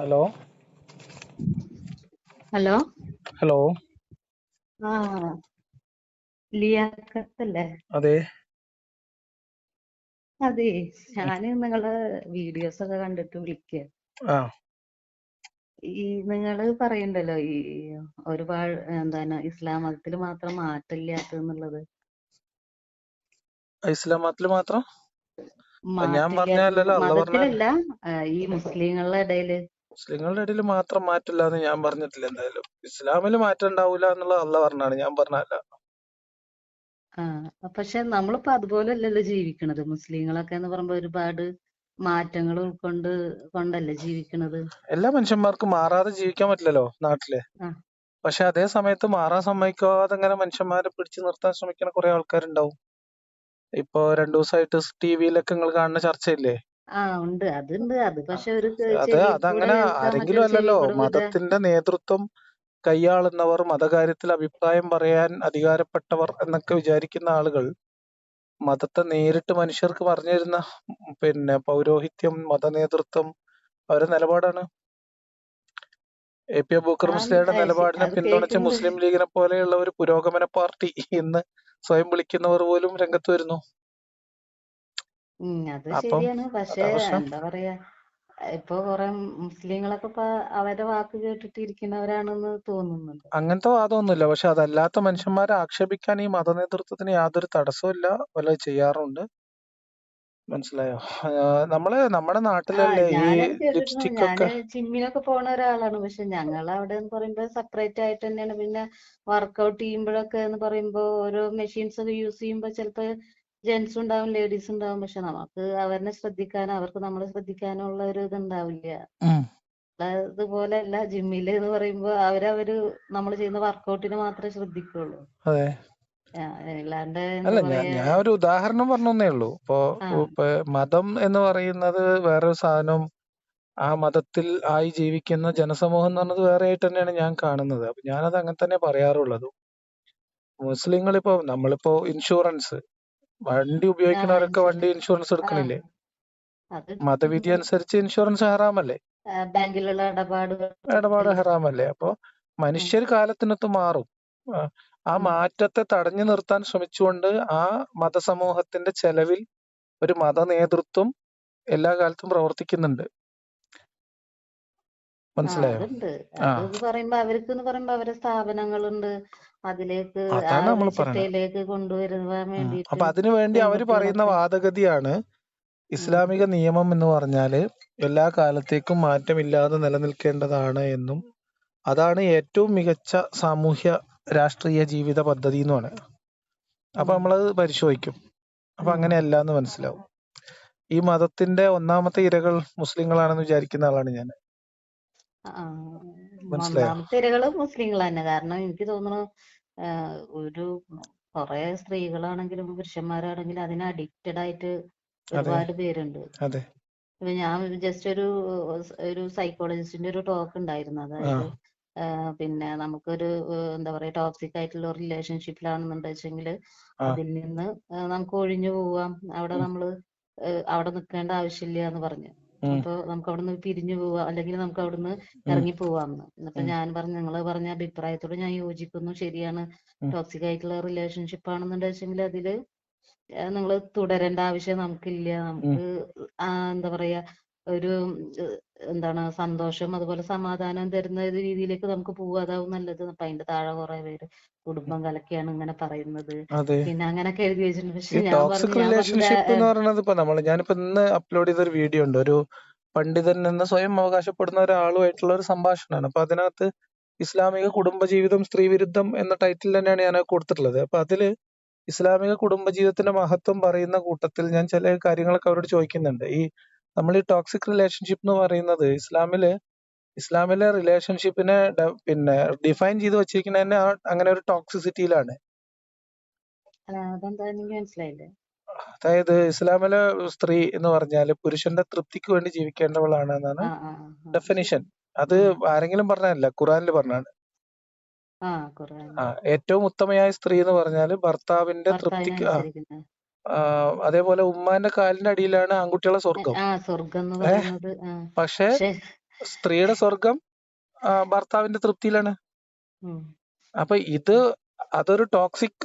Hello hello hello ആ ലിയാക്കത്തല്ലേ? അതെ അതെ ഞാൻ നിങ്ങളെ വീഡിയോസ് ഒക്കെ കണ്ടിട്ട് വിളിക്കുക ആ ഈ നിങ്ങൾ പറയണ്ടല്ലോ ഈ ഒരുപാട് എന്താണ് ഇസ്ലാം മതത്തിൽ മാത്രം മാറ്റമില്ലാത്തതെന്നുള്ളത് ഇസ്ലാം മതത്തിൽ മാത്രം? ഞാൻ പറഞ്ഞല്ലോ മതത്തിലല്ല ഈ മുസ്ലിങ്ങളുടെ ഇടയിൽ. മുസ്ലിങ്ങളുടെ ഇടയിൽ മാത്രം മാറ്റമില്ല എന്ന് ഞാൻ പറഞ്ഞിട്ടില്ല എന്തായാലും. ഇസ്ലാമിൽ മാറ്റം ഉണ്ടാവില്ല എന്നുള്ളത് അല്ല പറഞ്ഞാണ് ഞാൻ പറഞ്ഞല്ല ആ പക്ഷെ നമ്മളിപ്പോ അതുപോലെ അല്ലല്ലോ ജീവിക്കണത്. മുസ്ലിങ്ങളൊക്കെ എന്ന് പറയുമ്പോ ഒരുപാട് മാറ്റങ്ങൾ ഉൾക്കൊണ്ട് കൊണ്ടല്ലേ ജീവിക്കണത്? എല്ലാ മനുഷ്യന്മാർക്കും മാറാതെ ജീവിക്കാൻ പറ്റില്ലല്ലോ നാട്ടിൽ. പക്ഷെ അതേ സമയത്ത് മാറാൻ സമ്മതിക്കാതെ ഇങ്ങനെ മനുഷ്യന്മാരെ പിടിച്ചു നിർത്താൻ ശ്രമിക്കുന്ന കുറെ ആൾക്കാരുണ്ടാവും. ഇപ്പൊ രണ്ടു ദിവസമായിട്ട് ടി വിയിലൊക്കെ നിങ്ങൾ കാണുന്ന ചർച്ചയില്ലേ? ആ ഉണ്ട്. അതുണ്ട്. അത് പക്ഷെ ഒരു അത് അതങ്ങനെ ആരെങ്കിലും അല്ലല്ലോ മതത്തിന്റെ നേതൃത്വം കൈയാളുന്നവർ മതകാര്യത്തിൽ അഭിപ്രായം പറയാൻ അധികാരപ്പെട്ടവർ എന്നൊക്കെ വിചാരിക്കുന്ന ആളുകൾ മതത്തെ നേരിട്ട് മനുഷ്യർക്ക് പറഞ്ഞു തരുന്ന പിന്നെ പൗരോഹിത്യം മതനേതൃത്വം അവരുടെ നിലപാടാണ്. എ പി അബൂക്കർ മുസ്ലിയുടെ നിലപാടിനെ പിന്തുണച്ച മുസ്ലിം ലീഗിനെ പോലെയുള്ള ഒരു പുരോഗമന പാർട്ടി ഇന്ന് സ്വയം വിളിക്കുന്നവർ പോലും രംഗത്ത് വരുന്നു. ഉം അത് അപ്പം ശരിയാണ്. പക്ഷെ എന്താ പറയാ ഇപ്പൊ കുറെ മുസ്ലിങ്ങളൊക്കെ ഇപ്പൊ അവരുടെ വാക്ക് കേട്ടിട്ട് ഇരിക്കുന്നവരാണെന്ന് തോന്നുന്നുണ്ട്. അങ്ങനത്തെ വാദമൊന്നുമില്ല. പക്ഷെ അതല്ലാത്ത മനുഷ്യന്മാരെ ആക്ഷേപിക്കാൻ ഈ മതനേതൃത്വത്തിന് യാതൊരു തടസ്സവുമില്ല. വല്ല ചെയ്യാറുണ്ട്. മനസ്സിലായോ? ആഹ് നമ്മൾ നമ്മുടെ ആ നാട്ടിലല്ലേ ഈ ഞാനത് കേട്ടിട്ടുണ്ട്. ലിപ്സ്റ്റിക് ഞാൻ ഒക്കെ ജിമ്മിനൊക്കെ പോണ ഒരാളാണ്. പക്ഷെ ഞങ്ങൾ അവിടെ എന്ന് പറയുമ്പോ സെപ്പറേറ്റ് ആയിട്ട് തന്നെയാണ്. പിന്നെ വർക്കൗട്ട് ചെയ്യുമ്പോഴൊക്കെ എന്ന് പറയുമ്പോ ഓരോ മെഷീൻസ് ഒക്കെ യൂസ് ചെയ്യുമ്പോ ചിലപ്പോ ജെന്റ്സ് ഉണ്ടാവും ലേഡീസ് ഉണ്ടാവും പക്ഷെ നമുക്ക് അവരെ ശ്രദ്ധിക്കാനോ അവർക്ക് നമ്മളെ ശ്രദ്ധിക്കാനോ ഉള്ള ഒരു ഇത് ഉണ്ടാവില്ല ഉം. ഇതുപോലെ അല്ല ജിമ്മിൽ എന്ന് പറയുമ്പോ അവരവര് നമ്മൾ ചെയ്യുന്ന വർക്കൗട്ടിന് മാത്രമേ ശ്രദ്ധിക്കുള്ളൂ. അല്ല ഞാൻ ഒരു ഉദാഹരണം പറഞ്ഞേ ഉള്ളൂ. ഇപ്പൊ മതം എന്ന് പറയുന്നത് വേറൊരു സാധനം ആ മതത്തിൽ ആയി ജീവിക്കുന്ന ജനസമൂഹം എന്ന് പറഞ്ഞത് വേറെ ആയിട്ട് തന്നെയാണ് ഞാൻ കാണുന്നത്. അപ്പൊ ഞാനത് അങ്ങനെ തന്നെ പറയാറുള്ളത്. മുസ്ലിങ്ങൾ ഇപ്പോ നമ്മളിപ്പോ ഇൻഷുറൻസ് വണ്ടി ഉപയോഗിക്കുന്നവരൊക്കെ വണ്ടി ഇൻഷുറൻസ് എടുക്കണില്ലേ? മതവിധി അനുസരിച്ച് ഇൻഷുറൻസ് ഹറാമല്ലേ? ബാങ്കിലുള്ള ഇടപാട് ഹറാമല്ലേ? അപ്പൊ മനുഷ്യർ കാലത്തിനൊത്ത് മാറും. ആ മാറ്റത്തെ തടഞ്ഞു നിർത്താൻ ശ്രമിച്ചുകൊണ്ട് ആ മതസമൂഹത്തിന്റെ ചെലവിൽ ഒരു മത നേതൃത്വം എല്ലാ കാലത്തും പ്രവർത്തിക്കുന്നുണ്ട്. മനസ്സിലായോ? പറയുമ്പോ അവർക്ക് പറയുമ്പോ അവരെ സ്ഥാപനങ്ങളുണ്ട്. അതിലേക്ക് ചിട്ടയിലേക്ക് കൊണ്ടുവരുവാൻ വേണ്ടി അപ്പൊ അതിനു വേണ്ടി അവർ പറയുന്ന വാദഗതിയാണ് ഇസ്ലാമിക നിയമം എന്ന് പറഞ്ഞാൽ എല്ലാ കാലത്തേക്കും മാറ്റമില്ലാതെ നിലനിൽക്കേണ്ടതാണ് എന്നും അതാണ് ഏറ്റവും മികച്ച സാമൂഹ്യ രാഷ്ട്രീയ ജീവിത പദ്ധതി എന്നുമാണ് അപ്പൊ നമ്മളത് പരിശോധിക്കും. അപ്പൊ അങ്ങനെയല്ല എന്ന് മനസ്സിലാവും. ഈ മതത്തിന്റെ ഒന്നാമത്തെ ഇരകൾ മുസ്ലിങ്ങളാണെന്ന് വിചാരിക്കുന്ന ആളാണ് ഞാൻ ഒന്നാമത്തെ ഇരകൾ മുസ്ലിങ്ങൾ തന്നെ. കാരണം എനിക്ക് തോന്നുന്നു ഒരു കുറെ സ്ത്രീകളാണെങ്കിലും പുരുഷന്മാരാണെങ്കിലും അതിന് അഡിക്റ്റഡ് ആയിട്ട് ഒരുപാട് പേരുണ്ട്. ഇപ്പൊ ഞാൻ ജസ്റ്റ് ഒരു ഒരു സൈക്കോളജിസ്റ്റിന്റെ ഒരു ടോക്ക് ഉണ്ടായിരുന്നു. അതായത് പിന്നെ നമുക്കൊരു എന്താ പറയാ ടോക്സിക് ആയിട്ടുള്ള ഒരു റിലേഷൻഷിപ്പിലാണെന്നുണ്ടെച്ചെങ്കിൽ അതിൽ നിന്ന് നമുക്ക് ഒഴിഞ്ഞു പോവാം. അവിടെ നമ്മൾ അവിടെ നിൽക്കേണ്ട ആവശ്യമില്ല എന്ന് പറഞ്ഞു. അപ്പൊ നമുക്ക് അവിടുന്ന് പിരിഞ്ഞു പോവാം അല്ലെങ്കിൽ നമുക്ക് അവിടുന്ന് ഇറങ്ങി പോവാന്ന് അപ്പൊ ഞാൻ പറഞ്ഞു നിങ്ങൾ പറഞ്ഞ അഭിപ്രായത്തോട് ഞാൻ യോജിക്കുന്നു. ശരിയാണ്. ടോക്സിക് ആയിട്ടുള്ള റിലേഷൻഷിപ്പ് ആണെന്നുണ്ടെങ്കിൽ അതിൽ നിങ്ങൾ തുടരേണ്ട ആവശ്യം നമുക്കില്ല. നമുക്ക് ആ എന്താ പറയാ ഒരു എന്താണ് സന്തോഷം അതുപോലെ സമാധാനം തരുന്ന ഒരു രീതിയിലേക്ക് നമുക്ക് പോവാം അതാവും നല്ലത്. അപ്പൊ അതിന്റെ താഴെ കുറെ പേര് കുടുംബം കലക്കിയാണ് ഇങ്ങനെ പറയുന്നത്. പിന്നെ അങ്ങനെയൊക്കെ എഴുതി വെച്ചിട്ടുണ്ട്. പക്ഷെ ഞാൻ പറഞ്ഞു ഞാനിപ്പോ ഇന്ന് അപ്ലോഡ് ചെയ്ത ഒരു വീഡിയോ ഉണ്ട്. ഒരു പണ്ഡിതൻ എന്ന് സ്വയം അവകാശപ്പെടുന്ന ഒരാളുമായിട്ടുള്ള ഒരു സംഭാഷണമാണ്. അപ്പൊ അതിനകത്ത് ഇസ്ലാമിക കുടുംബജീവിതം സ്ത്രീവിരുദ്ധം എന്ന ടൈറ്റിൽ തന്നെയാണ് ഞാൻ കൊടുത്തിട്ടുള്ളത്. അപ്പൊ അതിൽ ഇസ്ലാമിക കുടുംബജീവിതത്തിന്റെ മഹത്വം പറയുന്ന കൂട്ടത്തിൽ ഞാൻ ചില കാര്യങ്ങളൊക്കെ അവരോട് ചോദിക്കുന്നുണ്ട്. ഈ നമ്മൾ ഈ ടോക്സിക് റിലേഷൻഷിപ്പ് എന്ന് പറയുന്നത് ഇസ്ലാമിൽ ഇസ്ലാമിലെ റിലേഷൻഷിപ്പിനെ പിന്നെ ഡിഫൈൻ ചെയ്ത് വെച്ചിരിക്കുന്നത് തന്നെ ആ- അങ്ങനെ ഒരു ടോക്സിസിറ്റിയിലാണ് അതായത് ഇസ്ലാമിലെ സ്ത്രീ എന്ന് പറഞ്ഞാൽ പുരുഷന്റെ തൃപ്തിക്ക് വേണ്ടി ജീവിക്കേണ്ടവളാണ് എന്നാണ് ഡെഫിനിഷൻ അത് ആരെങ്കിലും പറഞ്ഞല്ല ഖുറാനിൽ പറഞ്ഞാണ് ഏറ്റവും ഉത്തമയായ സ്ത്രീ എന്ന് പറഞ്ഞാൽ ഭർത്താവിന്റെ തൃപ്തിക്ക് ആ, അതേപോലെ ഉമ്മാന്റെ കാലിന്റെ അടിയിലാണ് ആൺകുട്ടികളെ സ്വർഗം പക്ഷെ സ്ത്രീയുടെ സ്വർഗം ഭർത്താവിന്റെ തൃപ്തിയിലാണ്. അപ്പൊ ഇത് അതൊരു ടോക്സിക്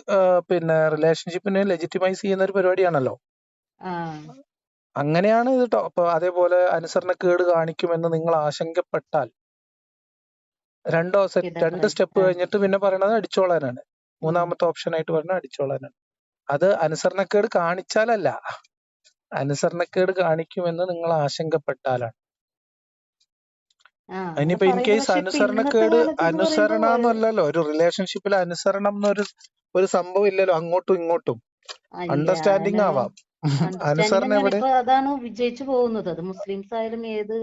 പിന്നെ റിലേഷൻഷിപ്പിനെ ലെജിറ്റിമൈസ് ചെയ്യുന്ന ഒരു പരിപാടിയാണല്ലോ. അങ്ങനെയാണ് ഇത് അതേപോലെ അനുസരണക്കേട് കാണിക്കുമെന്ന് നിങ്ങൾ ആശങ്കപ്പെട്ടാൽ രണ്ടോ സെറ്റ് രണ്ട് സ്റ്റെപ്പ് കഴിഞ്ഞിട്ട് പിന്നെ പറയണത് അടിച്ചോളാനാണ്. മൂന്നാമത്തെ ഓപ്ഷൻ ആയിട്ട് പറഞ്ഞ അടിച്ചോളാനാണ്. അത് അനുസരണക്കേട് കാണിച്ചാലല്ല. അനുസരണക്കേട് കാണിക്കുമെന്ന് നിങ്ങൾ ആശങ്കപ്പെട്ടാലാണ്. ഇനിയിപ്പോ ഇൻ കേസ് അനുസരണക്കേട് അനുസരണം എന്നല്ലല്ലോ ഒരു റിലേഷൻഷിപ്പിൽ അനുസരണം എന്നൊരു ഒരു സംഭവം ഇല്ലല്ലോ. അങ്ങോട്ടും ഇങ്ങോട്ടും. അണ്ടർസ്റ്റാൻഡിങ് ആവാം. അനുസരണം എവിടെ? അതാണ് വിജയിച്ചു പോകുന്നത്. അത് മുസ്ലിംസ് ആയാലും ഏത്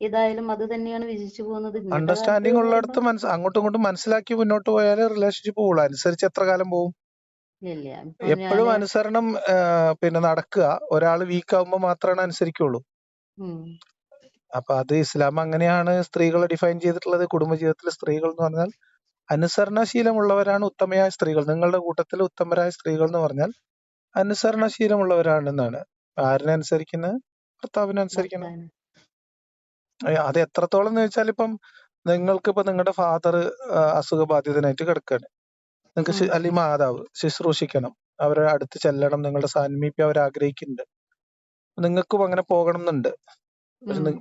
ഇതായാലും അത് തന്നെയാണ് വിജയിച്ചു പോകുന്നത്. അണ്ടർസ്റ്റാൻഡിങ് ഉള്ളിടത്ത് അങ്ങോട്ടും ഇങ്ങോട്ടും മനസ്സിലാക്കി മുന്നോട്ട് പോയാലേ റിലേഷൻഷിപ്പ് പോകുള്ളൂ അനുസരിച്ച് എത്ര കാലം പോകും ഇല്ല ഇപ്പൊ എപ്പോഴും ഞാൻ അനുസരണം ഏഹ്, പിന്നെ നടക്കുക. ഒരാൾ വീക്ക് ആവുമ്പോൾ മാത്രമാണ് അനുസരിക്കുള്ളൂ. ഉം. അപ്പൊ അത് ഇസ്ലാം അങ്ങനെയാണ് സ്ത്രീകളെ ഡിഫൈൻ ചെയ്തിട്ടുള്ളത്. കുടുംബജീവിതത്തിൽ സ്ത്രീകൾ എന്ന് പറഞ്ഞാൽ അനുസരണശീലമുള്ളവരാണ് ഉത്തമയായ സ്ത്രീകൾ. നിങ്ങളുടെ കൂട്ടത്തിൽ ഉത്തമരായ സ്ത്രീകൾ എന്ന് പറഞ്ഞാൽ അനുസരണശീലമുള്ളവരാണെന്നാണ്. ആരിനെ അനുസരിക്കുന്നത് ഭർത്താവിനെ അനുസരിക്കണം. ഭർത്താവിന്. അത് എത്രത്തോളം എന്ന് വെച്ചാൽ ഇപ്പം നിങ്ങൾക്ക് ഇപ്പൊ നിങ്ങളുടെ ഫാദർ അസുഖബാധിതനായിട്ട് കിടക്കാണ്. നിങ്ങൾക്ക് അല്ലെങ്കിൽ മാതാവ് ശുശ്രൂഷിക്കണം. അവരെ അടുത്ത് ചെല്ലണം. നിങ്ങളുടെ സാമീപ്യം അവർ ആഗ്രഹിക്കുന്നുണ്ട്. നിങ്ങൾക്കും അങ്ങനെ പോകണം എന്നുണ്ട്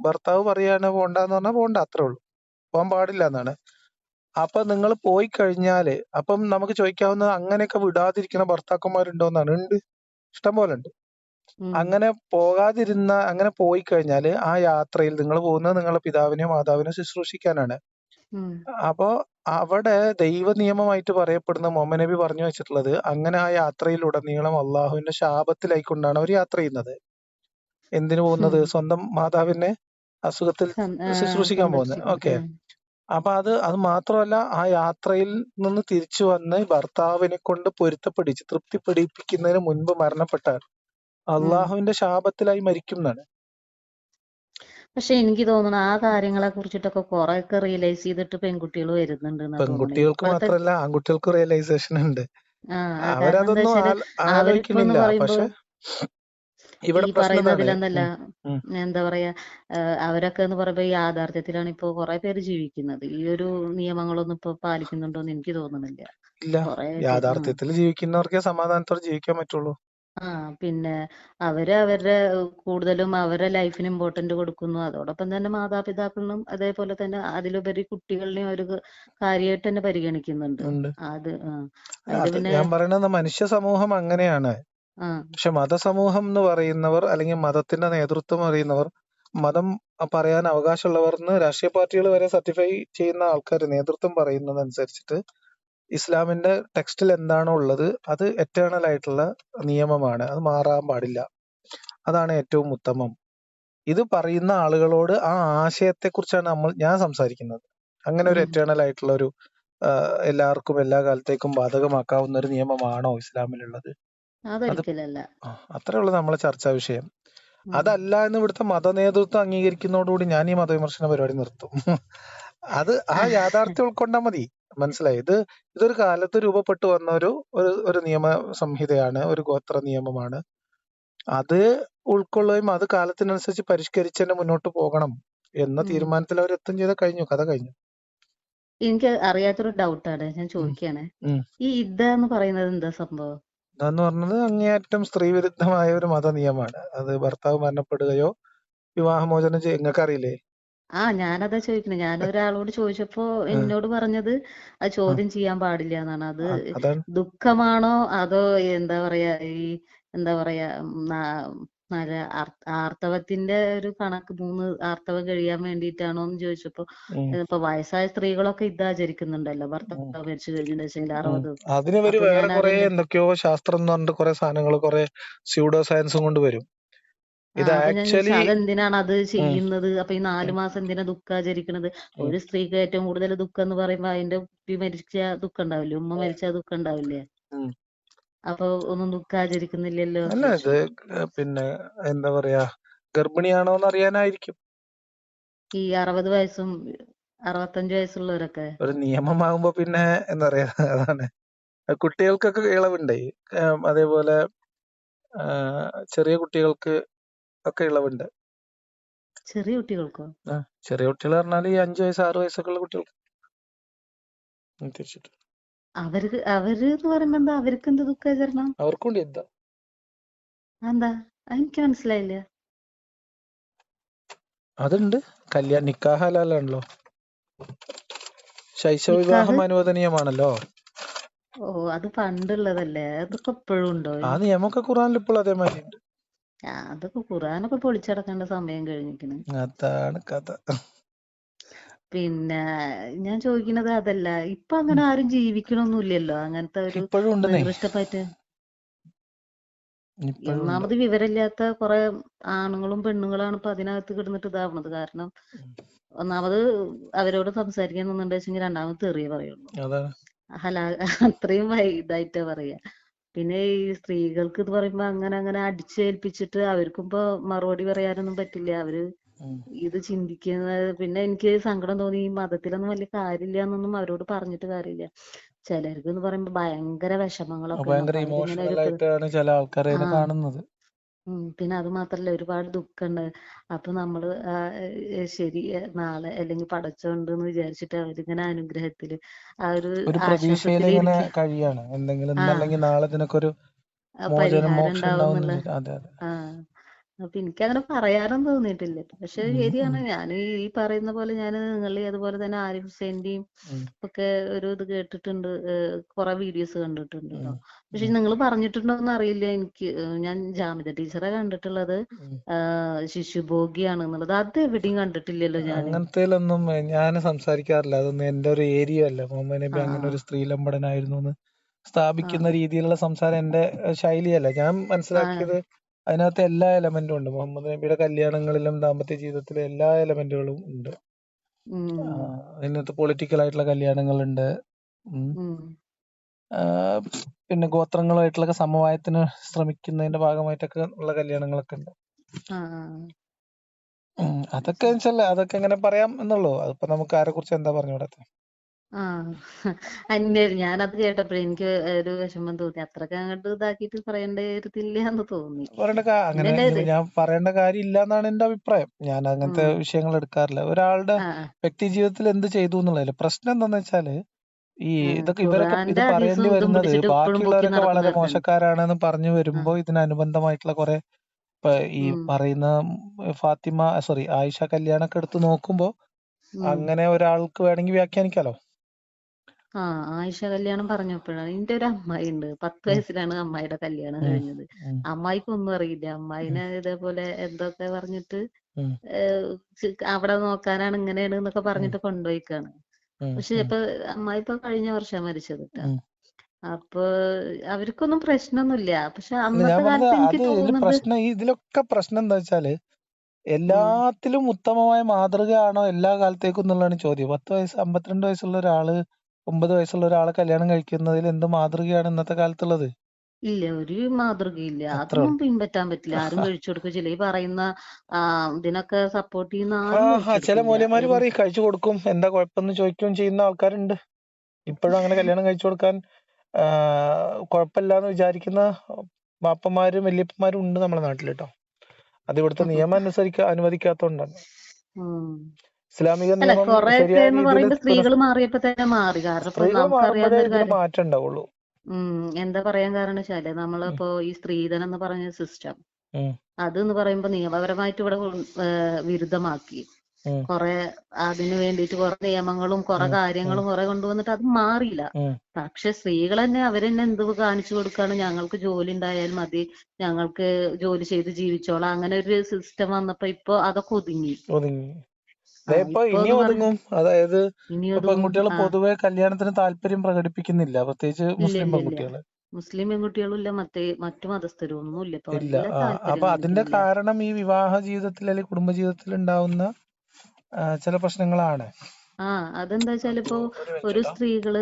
ഭർത്താവ് പറയാണ് പോണ്ടെന്ന് പറഞ്ഞാൽ പോണ്ട അത്രേ ഉള്ളൂ. പോകാൻ പാടില്ല എന്നാണ്. അപ്പൊ നിങ്ങൾ പോയി കഴിഞ്ഞാൽ അപ്പം നമുക്ക് ചോദിക്കാവുന്നത് അങ്ങനെയൊക്കെ വിടാതിരിക്കുന്ന ഭർത്താക്കന്മാരുണ്ടോ എന്നാണ്. ഉണ്ട്. ഇഷ്ടം പോലെ ഉണ്ട്. അങ്ങനെ പോകാതിരുന്ന അങ്ങനെ പോയി കഴിഞ്ഞാൽ ആ യാത്രയിൽ നിങ്ങൾ പോകുന്നത് നിങ്ങളുടെ പിതാവിനെയോ മാതാവിനെയോ ശുശ്രൂഷിക്കാനാണ്. അപ്പോ അവിടെ ദൈവ നിയമമായിട്ട് പറയപ്പെടുന്ന മുഹമ്മദ് നബി പറഞ്ഞു വെച്ചിട്ടുള്ളത് അങ്ങനെ ആ യാത്രയിലുടനീളം അള്ളാഹുവിന്റെ ശാപത്തിലായിക്കൊണ്ടാണ് അവർ യാത്ര ചെയ്യുന്നത്. എന്തിനു പോകുന്നത്? സ്വന്തം മാതാവിനെ അസുഖത്തിൽ ശുശ്രൂഷിക്കാൻ പോകുന്നത്. ഓക്കെ. അപ്പൊ അത് അത് മാത്രമല്ല ആ യാത്രയിൽ നിന്ന് തിരിച്ചു വന്ന് ഭർത്താവിനെ കൊണ്ട് പൊരുത്തപ്പെടിച്ച് തൃപ്തിപ്പെടിപ്പിക്കുന്നതിന് മുൻപ് മരണപ്പെട്ടാൽ അള്ളാഹുവിന്റെ ശാപത്തിലായി മരിക്കും എന്നാണ്. പക്ഷെ എനിക്ക് തോന്നുന്നു ആ കാര്യങ്ങളെ കുറിച്ചിട്ടൊക്കെ കുറെ ഒക്കെ റിയലൈസ് ചെയ്തിട്ട് പെൺകുട്ടികൾ വരുന്നുണ്ട് പെൺകുട്ടികൾക്ക് മാത്രമല്ല ആൺകുട്ടികൾക്ക് റിയലൈസേഷൻ ഉണ്ട്. അവരതൊന്നും പറയുമ്പോ പക്ഷെ ഈ ഇവിടെ പ്രശ്നം പറയുന്നതിലെന്നല്ല. എന്താ പറയാ അവരൊക്കെ എന്ന് പറയുമ്പോ ഈ യാഥാർത്ഥ്യത്തിലാണ് ഇപ്പൊ കുറെ പേര് ജീവിക്കുന്നത്. ഈ ഒരു നിയമങ്ങളൊന്നും ഇപ്പൊ പാലിക്കുന്നുണ്ടോന്ന് എനിക്ക് തോന്നുന്നില്ല. യാഥാർത്ഥ്യത്തിൽ ജീവിക്കുന്നവർക്കേ സമാധാനത്തോടെ ജീവിക്കാൻ പറ്റുള്ളൂ. ആ പിന്നെ അവർ അവരുടെ കൂടുതലും അവരുടെ ലൈഫിന് ഇമ്പോർട്ടന്റ് കൊടുക്കുന്നു. അതോടൊപ്പം തന്നെ മാതാപിതാക്കളിലും അതേപോലെ തന്നെ അതിലുപരി കുട്ടികളെയും ഒരു കാര്യമായിട്ട് തന്നെ പരിഗണിക്കുന്നുണ്ട്. ഉണ്ട്. അത് ആ. അതിൽ അത് പിന്നെ ഞാൻ പറയണത് മനുഷ്യ സമൂഹം അങ്ങനെയാണ്. ആ. പക്ഷെ മതസമൂഹം എന്ന് പറയുന്നവർ അല്ലെങ്കിൽ മതത്തിന്റെ നേതൃത്വം അറിയുന്നവർ മതം പറയാൻ അവകാശമുള്ളവർ എന്ന് രാഷ്ട്രീയ പാർട്ടികൾ വരെ സർട്ടിഫൈ ചെയ്യുന്ന ആൾക്കാർ നേതൃത്വം പറയുന്നതനുസരിച്ചിട്ട് ഇസ്ലാമിന്റെ ടെക്സ്റ്റിൽ എന്താണോ ഉള്ളത് അത് എറ്റേണൽ ആയിട്ടുള്ള നിയമമാണ്. അത് മാറാൻ പാടില്ല. അതാണ് ഏറ്റവും ഉത്തമം. ഇത് പറയുന്ന ആളുകളോട് ആ ആശയത്തെ കുറിച്ചാണ് നമ്മൾ ഞാൻ സംസാരിക്കുന്നത്. അങ്ങനെ ഒരു എറ്റേണൽ ആയിട്ടുള്ള ഒരു എല്ലാവർക്കും എല്ലാ കാലത്തേക്കും ബാധകമാക്കാവുന്ന ഒരു നിയമമാണോ ഇസ്ലാമിലുള്ളത്? അത്രേ ഉള്ളൂ നമ്മളെ ചർച്ചാ വിഷയം. അതല്ല എന്ന് ഇവിടുത്തെ മത നേതൃത്വം അംഗീകരിക്കുന്നതോടുകൂടി ഞാൻ ഈ മതവിമർശന പരിപാടി നിർത്തും. അത് ആ യാഥാർത്ഥ്യം ഉൾക്കൊണ്ടാൽ മതി. മനസ്സിലായി. ഇത് ഇതൊരു കാലത്ത് രൂപപ്പെട്ടു വന്ന ഒരു ഒരു നിയമ സംഹിതയാണ് ഒരു ഗോത്ര നിയമമാണ്. അത് ഉൾക്കൊള്ളുകയും അത് കാലത്തിനനുസരിച്ച് പരിഷ്കരിച്ച് തന്നെ മുന്നോട്ട് പോകണം എന്ന തീരുമാനത്തിൽ അവർ എത്തും ചെയ്ത കഴിഞ്ഞു കഥ കഴിഞ്ഞു. എനിക്ക് അറിയാത്തൊരു ഡൗട്ടാണ് ഞാൻ ചോദിക്കാണ് ഈ ഇദ്ദ എന്ന് പറയുന്നത് എന്താ സംഭവം? എന്ന് പറഞ്ഞത് അങ്ങേയറ്റം സ്ത്രീവിരുദ്ധമായ ഒരു മത നിയമമാണ് അത് ഭർത്താവ് മരണപ്പെടുകയോ വിവാഹമോചനം ചെയ്യ നിങ്ങൾക്ക് അറിയില്ലേ ആ ഞാനതാ ചോദിക്കണേ. ഞാനൊരാളോട് ചോദിച്ചപ്പോ എന്നോട് പറഞ്ഞത് അത് ചോദ്യം ചെയ്യാൻ പാടില്ല എന്നാണ് അത് ദുഃഖമാണോ അതോ എന്താ പറയാ ഈ എന്താ പറയാ നാ- ആർ- ആർത്തവത്തിന്റെ ഒരു കണക്ക് മൂന്ന് ആർത്തവം കഴിയാൻ വേണ്ടിയിട്ടാണോ എന്ന് ചോദിച്ചപ്പോ ഇപ്പൊ വയസ്സായ സ്ത്രീകളൊക്കെ ഇതാചരിക്കുന്നുണ്ടല്ലോ ആചരിക്കുന്നുണ്ടല്ലോ. ഭർത്താവ് മരിച്ചു കഴിഞ്ഞിട്ടുണ്ടെങ്കിൽ. അറുപത്. അതിന് ഇവർ അപ്പൊ വേറെ ഞാൻ കുറെ അതിന്റെ എന്തൊക്കെയോ ശാസ്ത്രം എന്ന് പറഞ്ഞിട്ട് കുറേ സാധനങ്ങൾ കുറേ സ്യൂഡോ സയൻസും കൊണ്ട് വരും. ഇത് ആക്ച്വലി അതെന്തിനാണ് അത് ചെയ്യുന്നത്. അപ്പൊ ഈ നാലു മാസം എന്തിനാ ദുഃഖാചരിക്കണത് ഒരു സ്ത്രീക്ക് ഏറ്റവും കൂടുതൽ ദുഃഖം എന്ന് പറയുമ്പോ അതിന്റെ കുട്ടി മരിച്ച ദുഃഖം ഉണ്ടാവില്ലേ ഉമ്മ മരിച്ച ദുഃഖം ഉണ്ടാവില്ലേ അപ്പൊ ഒന്നും ദുഃഖാചരിക്കുന്നില്ലല്ലോ അല്ല ഇത് പിന്നെ എന്താ പറയാ ഗർഭിണിയാണോ എന്ന് അറിയാനായിരിക്കും. ഈ അറുപത് വയസ്സും അറുപത്തഞ്ച് വയസ്സുള്ളവരൊക്കെ. ഒരു നിയമമാകുമ്പോ പിന്നെ എന്താ പറയാ അതാണ്. കുട്ടികൾക്കൊക്കെ ഇളവുണ്ട്. അതേപോലെ ചെറിയ കുട്ടികൾക്ക് ഒക്കെ ഇളവുണ്ട്. ചെറിയ കുട്ടികൾക്കോ? ആ ചെറിയ കുട്ടികൾ പറഞ്ഞാൽ ഈ അഞ്ചു വയസ്സ് ആറു വയസ്സൊക്കെ ഉള്ള കുട്ടികൾക്ക്. തീർച്ചയായിട്ടും അവർക്ക് അവർ എന്ന് പറയുമ്പോ എന്താ അവർക്ക് എന്ത് ദുഃഖാചരണം? അവർക്കും ഉണ്ട് യുദ്ധം എന്താ എനിക്ക് മനസ്സിലായില്ല. അതുണ്ട്. കല്യാണ നിക്കാഹ് ഹലാലാണല്ലോ. ശൈശവ വിവാഹം അനുവദനീയമാണല്ലോ. ഓ അത് പണ്ടുള്ളതല്ലേ? അതൊക്കെ ഇപ്പോഴും ഉണ്ടോ? ആ നിയമൊക്കെ ഖുറാനിൽ ഇപ്പോൾ അതേമാതിരി ഉണ്ട് അതൊക്കെ ഖുറാനൊക്കെ പൊളിച്ചടക്കേണ്ട സമയം കഴിഞ്ഞിരിക്കണ് അതാണ് കഥ. പിന്നെ ഞാൻ ചോദിക്കുന്നത് അതല്ല ഇപ്പൊ അങ്ങനെ ആരും ജീവിക്കണൊന്നുമില്ലല്ലോ അങ്ങനത്തെ ഒരു നികൃഷ്ടമായിട്ട് ഒന്നാമത് വിവരമില്ലാത്ത കുറെ ആണുങ്ങളും പെണ്ണുങ്ങളാണ് ഇപ്പൊ അതിനകത്ത് കിടന്നിട്ട് ഇതാവണത്. കാരണം. ഒന്നാമത് അവരോട് സംസാരിക്കാൻ നിന്നുണ്ടെച്ചെങ്കിൽ രണ്ടാമത് തെറിയേ പറയുള്ളൂ. ഹലാ അത്രയും ഇതായിട്ടാ പറയാ. പിന്നെ ഈ സ്ത്രീകൾക്ക് എന്ന് പറയുമ്പോ അങ്ങനെ അങ്ങനെ അടിച്ചേൽപ്പിച്ചിട്ട് അവർക്കും ഇപ്പൊ മറുപടി പറയാനൊന്നും പറ്റില്ല. അവർ ഇത് ചിന്തിക്കുന്നത് പിന്നെ എനിക്ക് സങ്കടം തോന്നി ഈ മതത്തിലൊന്നും വലിയ കാര്യമില്ല എന്നൊന്നും അവരോട് പറഞ്ഞിട്ട് കാര്യമില്ല. ചിലർക്ക് എന്ന് പറയുമ്പോ ഭയങ്കര വിഷമങ്ങളൊക്കെ. ആ. കാണുന്നത്. ഉം പിന്നെ അത് മാത്രല്ല ഒരുപാട് ദുഃഖണ്ട്. അപ്പൊ നമ്മൾ ശരി നാളെ അല്ലെങ്കിൽ പടച്ചോണ്ട് എന്ന് വിചാരിച്ചിട്ട് അവരിങ്ങനെ അനുഗ്രഹത്തിൽ ആ ഒരു ഒരു ആശ്വാസത്തിൽ ഇങ്ങനെ ഇരിക്ക. കഴിയാണ്. എന്തെങ്കിലും ആ. ഇന്നല്ലെങ്കിൽ നാളെ മോചനം പരിഹാരം മോക്ഷം അതെ അതെ. ആ. അപ്പൊ എനിക്കങ്ങനെ പറയാനും തോന്നിയിട്ടില്ല. പക്ഷെ ശരിയാണ് ഞാൻ ഈ പറയുന്ന പോലെ ഞാൻ നിങ്ങളെ അതുപോലെ തന്നെ ആരിഫ് ഹുസൈന്റെയും ഉം, ഒക്കെ ഒരു ഇത് കേട്ടിട്ടുണ്ട് കുറെ വീഡിയോസ് കണ്ടിട്ടുണ്ട് പക്ഷെ നിങ്ങൾ പറഞ്ഞിട്ടുണ്ടോ പറഞ്ഞിട്ടുണ്ടോന്ന് അറിയില്ല എനിക്ക്. ഞാൻ ജാമിദ ടീച്ചറെ കണ്ടിട്ടുള്ളത് ഉം. ആഹ് ശിശുഭോഗിയാണ് എന്നുള്ളത്. അത് എവിടെയും കണ്ടിട്ടില്ലല്ലോ ഞാൻ. അങ്ങനത്തേലൊന്നും ഞാൻ സംസാരിക്കാറില്ല. അതൊന്നും എന്റെ ഒരു ഏരിയ അല്ല. മുഹമ്മദ് നബി അങ്ങനെ ഒരു സ്ത്രീലമ്പടനായിരുന്നു എന്ന് സ്ഥാപിക്കുന്ന രീതിയിലുള്ള സംസാരം എന്റെ ശൈലിയല്ല. ഞാൻ മനസ്സിലാക്കിയത് അതിനകത്ത് എല്ലാ എലമെന്റും ഉണ്ട്. മുഹമ്മദ് നബിയുടെ കല്യാണങ്ങളിലും ദാമ്പത്യ ജീവിതത്തിലും എല്ലാ എലമെന്റുകളും ഉണ്ട്. അതിനകത്ത് പൊളിറ്റിക്കൽ ആയിട്ടുള്ള കല്യാണങ്ങളുണ്ട്. പിന്നെ ഗോത്രങ്ങളുമായിട്ടുള്ള സമവായത്തിന് ശ്രമിക്കുന്നതിന്റെ ഭാഗമായിട്ടൊക്കെ ഉള്ള കല്യാണങ്ങളൊക്കെ ഉണ്ട്. അതൊക്കെ വെച്ചല്ല അതൊക്കെ എങ്ങനെ പറയാം എന്നുള്ളൂ. അതിപ്പോ നമുക്ക് ആരെ കുറിച്ച് എന്താ പറഞ്ഞുകൂടാത്തെ? ആ. അന്യ ഞാനത് കേട്ടപ്പഴേ എനിക്ക് ഒരു വിഷമം തോന്നി. അത്രയ്ക്ക് അങ്ങോട്ട് ഇതാക്കിയിട്ട് പറയേണ്ടതില്ല എന്ന് തോന്നി. പറയണ്ട കാ- അങ്ങനെ പിന്നല്ലേ ഇത്? ഞാൻ പറയേണ്ട കാര്യം ഇല്ല എന്നാണ് എന്റെ അഭിപ്രായം. ഞാൻ അങ്ങനത്തെ ഉം വിഷയങ്ങൾ എടുക്കാറില്ല. ഒരാളുടെ ആ വ്യക്തി ജീവിതത്തിൽ എന്ത് ചെയ്തു എന്നുള്ളതില്ല. പ്രശ്നം എന്താന്ന് വെച്ചാൽ ഈ ആ ഇതൊക്കെ ഇവരൊക്കെ ഇത് ഖുർആന്റെ പറയേണ്ടി ഹദീസും ഇതും വരുന്നത് പിടിച്ചിട്ട് ഇപ്പോഴും പൊക്കി ബാക്കിയുള്ളവരൊക്കെ വളരെ നടക്കുന്നവരുണ്ട് മോശക്കാരാണെന്ന് പറഞ്ഞു ആ. വരുമ്പോ ഇതിനനുബന്ധമായിട്ടുള്ള കുറെ ഇപ്പൊ ഈ ഉം. പറയുന്ന ഫാത്തിമ സോറി ആയിഷ കല്യാണൊക്കെ എടുത്ത് നോക്കുമ്പോ ഉം. അങ്ങനെ ഒരാൾക്ക് വേണമെങ്കിൽ വ്യാഖ്യാനിക്കാലോ? ആ ആയിഷ കല്യാണം പറഞ്ഞപ്പോഴാണ് എന്റെ ഒരു അമ്മായി ഉണ്ട് പത്ത് വയസ്സിലാണ് അമ്മായിടെ കല്യാണം കഴിഞ്ഞത്. അമ്മായിക്കൊന്നും അറിയില്ല. അമ്മായിനെ ഇതേപോലെ എന്തൊക്കെ പറഞ്ഞിട്ട് അവിടെ നോക്കാനാണ് ഇങ്ങനെയാണ് എന്നൊക്കെ പറഞ്ഞിട്ട് കൊണ്ടുപോയിക്കാണ് പക്ഷെ ഇപ്പൊ അമ്മായി ഇപ്പൊ കഴിഞ്ഞ വർഷം മരിച്ചത് ട്ടാ. അപ്പൊ അവർക്കൊന്നും പ്രശ്നമൊന്നുമില്ല പക്ഷെ അന്നത്തെ കാലത്ത് എനിക്ക് തോന്നുന്നത് പ്രശ്നം ഇതിലൊക്കെ പ്രശ്നം എന്താ വെച്ചാൽ എല്ലാത്തിലും ഉത്തമമായ മാതൃകയാണോ എല്ലാ കാലത്തേക്കും എന്നുള്ളതാണ് ചോദ്യം. പത്ത് വയസ്സ് അമ്പത്തിരണ്ട് വയസ്സുള്ള ഒരാൾ ഒമ്പത് വയസ്സുള്ള ഒരാളെ കല്യാണം കഴിക്കുന്നതിൽ എന്ത് മാതൃകയാണ് ഇന്നത്തെ കാലത്തുള്ളത്? ഇല്ല ഒരു മാതൃകയില്ല. അതൊന്നും പിൻപറ്റാൻ പറ്റില്ല. ആരും കഴിച്ചു കൊടുക്കില്ല ഈ പറയുന്ന ഇതിനൊക്കെ സപ്പോർട്ട് ചെയ്യുന്ന ചില മൂല്യന്മാര് പറയും കഴിച്ചു കൊടുക്കും. എന്താ കുഴപ്പമെന്ന് ചോദിക്കുകയും ചെയ്യുന്ന ആൾക്കാരുണ്ട്. ഇപ്പോഴും അങ്ങനെ കല്യാണം കഴിച്ചു കൊടുക്കാൻ കുഴപ്പമില്ലാന്ന് വിചാരിക്കുന്ന ബാപ്പന്മാരും വല്യപ്പന്മാരും ഉണ്ട് നമ്മുടെ നാട്ടിൽ കേട്ടോ അത് ഇവിടുത്തെ നിയമം അനുസരിക്കാൻ അനുവദിക്കാത്തതുകൊണ്ടാണ്. ഉം. ഇസ്ലാമിക നിയമം സ്ത്രീകൾ മാറിയപ്പോ തന്നെ മാറി. കാരണം മാറ്റം ഉണ്ടാവുള്ളൂ എന്താ പറയാൻ കാരണം വെച്ചാൽ നമ്മളിപ്പോ ഈ സ്ത്രീധനം എന്ന് പറഞ്ഞ സിസ്റ്റം അത് എന്ന് പറയുമ്പോ നിയമപരമായിട്ട് ഇവിടെ വിരുദ്ധമാക്കി. കുറെ അതിനു വേണ്ടിയിട്ട് കുറെ നിയമങ്ങളും കുറെ കാര്യങ്ങളും കുറെ കൊണ്ടുവന്നിട്ട് അത് മാറിയില്ല. പക്ഷെ സ്ത്രീകൾ തന്നെ അവരെന്നെ എന്ത് കാണിച്ചു കൊടുക്കാണ്? ഞങ്ങൾക്ക് ജോലി ഉണ്ടായാൽ മതി. ഞങ്ങൾക്ക് ജോലി ചെയ്ത് ജീവിച്ചോളാം. അങ്ങനെ ഒരു സിസ്റ്റം വന്നപ്പോ ഇപ്പൊ അതൊക്കെ ഒതുങ്ങി. ഇപ്പൊ ഇപ്പൊ ഇനി ഒതുങ്ങും. അതായത് പെൺകുട്ടികൾ പൊതുവെ കല്യാണത്തിന് താല്പര്യം പ്രകടിപ്പിക്കുന്നില്ല. പ്രത്യേകിച്ച് മുസ്ലിം പെൺകുട്ടികൾ മുസ്ലിം പെൺകുട്ടികളും മറ്റേ മറ്റു മതസ്ഥരും ഒന്നും ഇല്ല. ഇല്ല അപ്പൊ അതിന്റെ കാരണം ഈ വിവാഹ ജീവിതത്തിൽ അല്ലെങ്കിൽ കുടുംബ ജീവിതത്തിൽ ഉണ്ടാവുന്ന ചില പ്രശ്നങ്ങളാണ്. ആ അതെന്താ വെച്ചാൽ ഇപ്പൊ ഒരു സ്ത്രീകൾ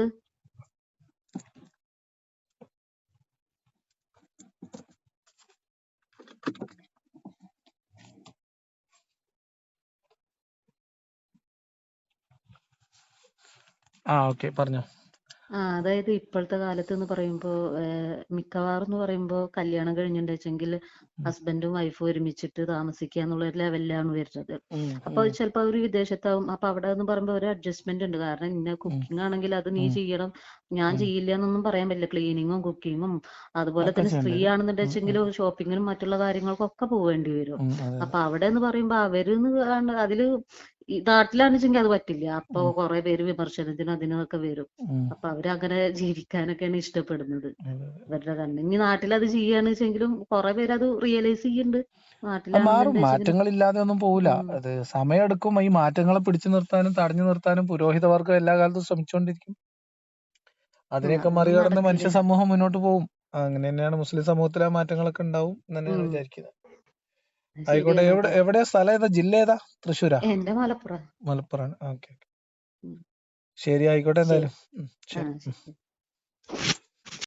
ആ ഓക്കെ പറഞ്ഞോ. ആ അതായത് ഇപ്പോഴത്തെ കാലത്ത് എന്ന് പറയുമ്പോ ഏഹ് മിക്കവാറും എന്ന് പറയുമ്പോ കല്യാണം കഴിഞ്ഞിട്ടുണ്ടെച്ചെങ്കിൽ ഹസ്ബൻഡും വൈഫും ഒരുമിച്ചിട്ട് താമസിക്കുക എന്നുള്ള ഒരു ലെവലിലാണ് വരുന്നത്. ഉം, അപ്പൊ ഉം, ചിലപ്പോ അവർ വിദേശത്താവും. അപ്പൊ അവിടെ എന്ന് പറയുമ്പോ ഒരു അഡ്ജസ്റ്റ്മെന്റ് ഉണ്ട്. കാരണം ഇന്ന കുക്കിംഗ് ആണെങ്കിൽ അത് നീ ഉം. ചെയ്യണം. ഞാൻ ഉം. ചെയ്യില്ല എന്നൊന്നും പറയാൻ പറ്റില്ല. ക്ലീനിങ്ങും കുക്കിങ്ങും അതുപോലെ തന്നെ സ്ത്രീ ആണെന്നുണ്ടെങ്കിൽ. ആണെന്നുണ്ടെച്ചെങ്കിൽ ഷോപ്പിങ്ങിനും മറ്റുള്ള കാര്യങ്ങൾക്കൊക്കെ പോവേണ്ടി വരും. ഉം, അതെ. അപ്പൊ അവിടെ എന്ന് പറയുമ്പോ അവർ അതിൽ ഈ നാട്ടിലാണെച്ചെങ്കിൽ അത് പറ്റില്ല. അപ്പൊ. കുറെ പേര് വിമർശനത്തിനും അതിനൊക്കെ വരും. അപ്പൊ അവരങ്ങനെ ജീവിക്കാനൊക്കെയാണ് ഇഷ്ടപ്പെടുന്നത്. ഇവരുടെ കണ്ണ് ഇനി നാട്ടിൽ അത് ചെയ്യാന്ന് വെച്ചെങ്കിലും കുറെ പേര് അത് റിയലൈസ് ചെയ്യുന്നുണ്ട് മാറും. മാറ്റങ്ങളില്ലാതെ ഒന്നും പോവില്ല. അത് സമയമെടുക്കും. ഈ മാറ്റങ്ങളെ പിടിച്ചു നിർത്താനും തടഞ്ഞു നിർത്താനും പുരോഹിത വർഗം എല്ലാ കാലത്തും ശ്രമിച്ചുകൊണ്ടിരിക്കും അതിനെയൊക്കെ മറികടന്ന് മനുഷ്യ സമൂഹം മുന്നോട്ട് പോകും അങ്ങനെ തന്നെയാണ് മുസ്ലിം സമൂഹത്തിൽ ആ മാറ്റങ്ങളൊക്കെ ഉണ്ടാവും എന്ന് തന്നെയാണ് വിചാരിക്കുന്നത് ആയിക്കോട്ടെ. എവിടെ എവിടെ എവിടെയാ സ്ഥലം ഏതാ? ജില്ല ഏതാ തൃശ്ശൂരാ? എന്റെ മലപ്പുറം. മലപ്പുറമാണ്. ഓക്കെ. ശരി ആയിക്കോട്ടെ എന്തായാലും. ശരി.